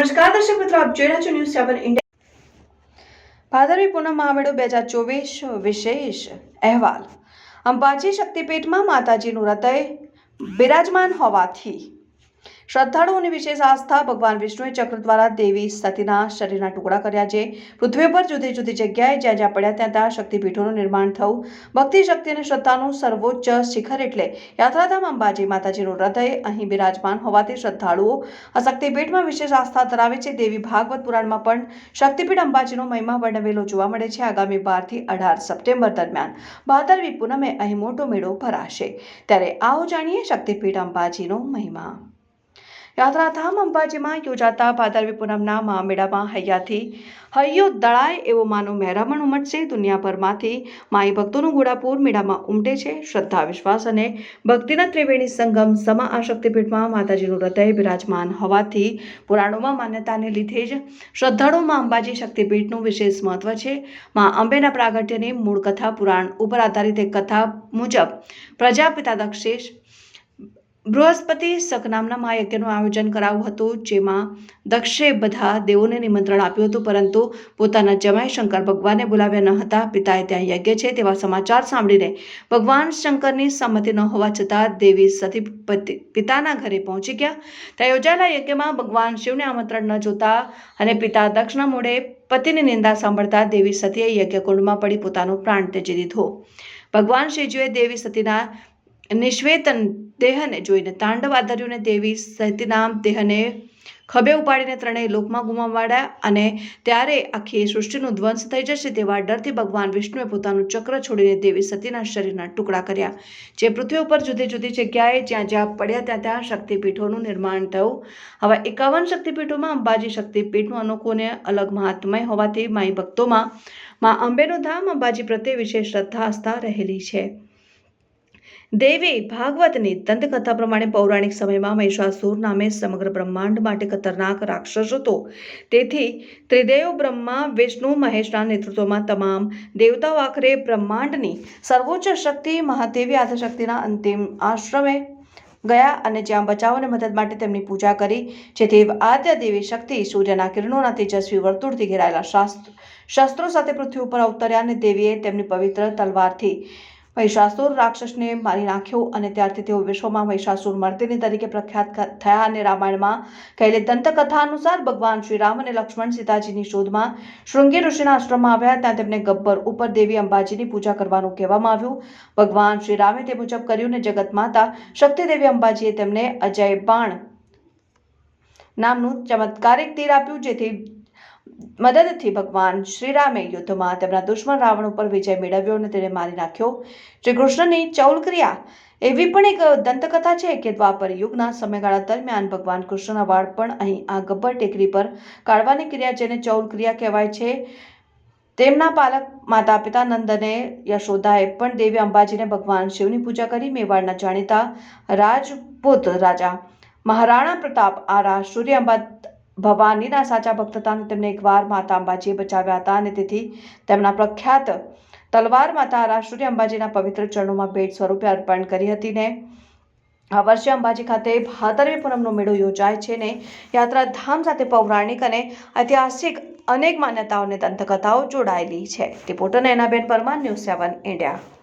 આપ જોઈ રહ્યા છો news seven India Bhadarvi Poonam મહામેળો બે હજાર ચોવીસ વિશેષ અહેવાલ. અંબાજી શક્તિપીઠમાં માતાજીનું હૃદય બિરાજમાન હોવાથી શ્રદ્ધાળુઓની વિશેષ આસ્થા ભગવાન વિષ્ણુએ ચક્ર દ્વારા દેવી સતીના શરીરના ટુકડા કર્યા છે. પૃથ્વી પર જુદી જુદી જગ્યાએ જ્યાં જ્યાં પડ્યા ત્યાં ત્યાં શક્તિપીઠોનું નિર્માણ થયું. ભક્તિ, શક્તિ અને શ્રદ્ધાનું સર્વોચ્ચ શિખર એટલે યાત્રાધામ અંબાજી માતાજીનું હૃદય અહીં બિરાજમાન હોવાથી શ્રદ્ધાળુઓ આ શક્તિપીઠમાં વિશેષ આસ્થા ધરાવે છે. દેવી ભાગવત પુરાણમાં પણ શક્તિપીઠ અંબાજીનો મહિમા વર્ણવેલો જોવા મળે છે. આગામી બારથી અઢાર સપ્ટેમ્બર દરમિયાન ભાદરવી પૂનમે અહીં મોટો મેળો ભરાશે. ત્યારે આવો જાણીએ શક્તિપીઠ અંબાજીનો મહિમા. યાત્રાધામ અંબાજીમાં યોજાતા ભાદરવી પૂનમના મહામેળામાં હૈયાથી હૈયો દળાય એવો માનો મહેરામણ ઉમટશે. દુનિયાભરમાંથી માઈ ભક્તોનું ઘોડાપુર મેળામાં ઉમટે છે. શ્રદ્ધા, વિશ્વાસ અને ભક્તિના ત્રિવેણી સંગમ સમા આ શક્તિપીઠમાં માતાજીનું હૃદય બિરાજમાન હોવાથી પુરાણોમાં માન્યતાને લીધે જ શ્રદ્ધાળુઓમાં અંબાજી શક્તિપીઠનું વિશેષ મહત્વ છે. માં અંબેના પ્રાગટ્યની મૂળ કથા પુરાણ ઉપર આધારિત એક કથા મુજબ પ્રજાપિતા દક્ષેશ બૃહસ્પતિ શકનામના મહાયજ્ઞનું આયોજન કરાયું હતું, જેમાં દક્ષે બધા દેવોને નિમંત્રણ આપ્યું હતું, પરંતુ પોતાના જમાઈ શંકર ભગવાનને બોલાવ્યા ન હતા. પિતાએ ત્યાં યજ્ઞ છે તેવા સમાચાર સાંભળીને ભગવાન શંકરની સંમતિ ન હોવા છતાં દેવી સતી પતિ, પિતાના ઘરે પહોંચી ગયા. ત્યાં યોજાયેલા યજ્ઞમાં ભગવાન શિવને આમંત્રણ ન જોતા અને પિતા દક્ષના મોઢે પતિની નિંદા સાંભળતા દેવી સતીએ યજ્ઞકુંડમાં પડી પોતાનો પ્રાણ ત્યજી દીધો. ભગવાન શ્રીજીએ દેવી સતીના નિશ્વેતન દેહને જોઈને તાંડવ આધર્યું ને દેવી સતીના દેહને ખભે ઉપાડીને ત્રણેય લોકમાં ગુમાવાડ્યા અને ત્યારે આખી સૃષ્ટિનું ધ્વંસ થઈ જશે તેવા ડરથી ભગવાન વિષ્ણુએ પોતાનું ચક્ર છોડીને દેવી સતીના શરીરના ટુકડા કર્યા. જે પૃથ્વી ઉપર જુદી જુદી જગ્યાએ જ્યાં જ્યાં પડ્યા ત્યાં ત્યાં શક્તિપીઠોનું નિર્માણ થયું. હવે એકાવન શક્તિપીઠોમાં અંબાજી શક્તિપીઠનું અનોખોને અલગ મહાત્મય હોવાથી માઈ ભક્તોમાં માં અંબેનું ધામ અંબાજી પ્રત્યે વિશેષ શ્રદ્ધા આસ્થા રહેલી છે. દેવી ભાગવતની દંતકથા પ્રમાણે પૌરાણિક સમયમાં મહિષાસુર નામે સમગ્ર બ્રહ્માંડ માટે ખતરનાક રાક્ષસ હતો. તેથી ત્રિદેવ બ્રહ્મા, વિષ્ણુ મહેશના નેતૃત્વમાં તમામ દેવતાઓ આખરે બ્રહ્માંડની સર્વોચ્ચ શક્તિ, મહાદેવી આદિશક્તિના અંતિમ આશ્રમે ગયા અને જ્યાં બચાવ અને મદદ માટે તેમની પૂજા કરી, જેથી આદ્ય દેવી શક્તિ સૂર્યના કિરણોના તેજસ્વી વર્તુળથી ઘેરાયેલા શાસ્ત્ર, શસ્ત્રો સાથે પૃથ્વી ઉપર અવતર્યા અને દેવીએ તેમની પવિત્ર તલવારથી મહિષાસુર રાક્ષસને મારી નાખ્યો અને ત્યારથી તેઓ વિશ્વમાં મહિષાસુર મર્દિની તરીકે પ્રખ્યાત થયા અને રામાયણમાં કહેલી દંતકથા અનુસાર ભગવાન શ્રી રામ અને લક્ષ્મણ સીતાજીની શોધમાં શૃંગી ઋષિના આશ્રમમાં આવ્યા ત્યાં તેમને ગબ્બર ઉપર દેવી અંબાજીની પૂજા કરવાનું કહેવામાં આવ્યું. ભગવાન શ્રી રામે તે મુજબ કર્યું ને જગત માતા શક્તિ અંબાજીએ તેમને અજય બાણ નામનું ચમત્કારિક તીર આપ્યું, જેથી મદદથી ભગવાન શ્રીરામે યુદ્ધમાં તેમના દુશ્મન રાવણ ઉપર વિજય મેળવ્યો અને તેને મારી નાખ્યો. શ્રી કૃષ્ણની ચૌલ ક્રિયા એવી પણ એક દંતકથા છે કે દ્વાપર યુગના સમયગાળા દરમિયાન ભગવાન કૃષ્ણના વાળ પણ અહીં આ ગબ્બર ટેકરી પર કાઢવાની ક્રિયા જેને ચૌલ ક્રિયા કહેવાય છે. તેમના પાલક માતા પિતા નંદને યશોદાએ પણ દેવી અંબાજીને ભગવાન શિવની પૂજા કરી મેવાડના જાણીતા રાજપૂત રાજા મહારાણા પ્રતાપ આરા સૂર્ય અંબા ભવાનીના સાચા ભક્ત હતા અને તેમને એકવાર માતા અંબાજીએ બચાવ્યા હતા અને તેથી તેમના પ્રખ્યાત તલવાર માતા રાષ્ટ્રીય અંબાજીના પવિત્ર ચરણોમાં ભેટ સ્વરૂપે અર્પણ કરી હતી ને આ વર્ષે અંબાજી ખાતે ભાદરવી પૂનમનો મેળો યોજાય છે ને યાત્રાધામ સાથે પૌરાણિક અને ઐતિહાસિક અનેક માન્યતાઓ અને દંતકથાઓ જોડાયેલી છે. Reporter Nayanaben Parmar news seven India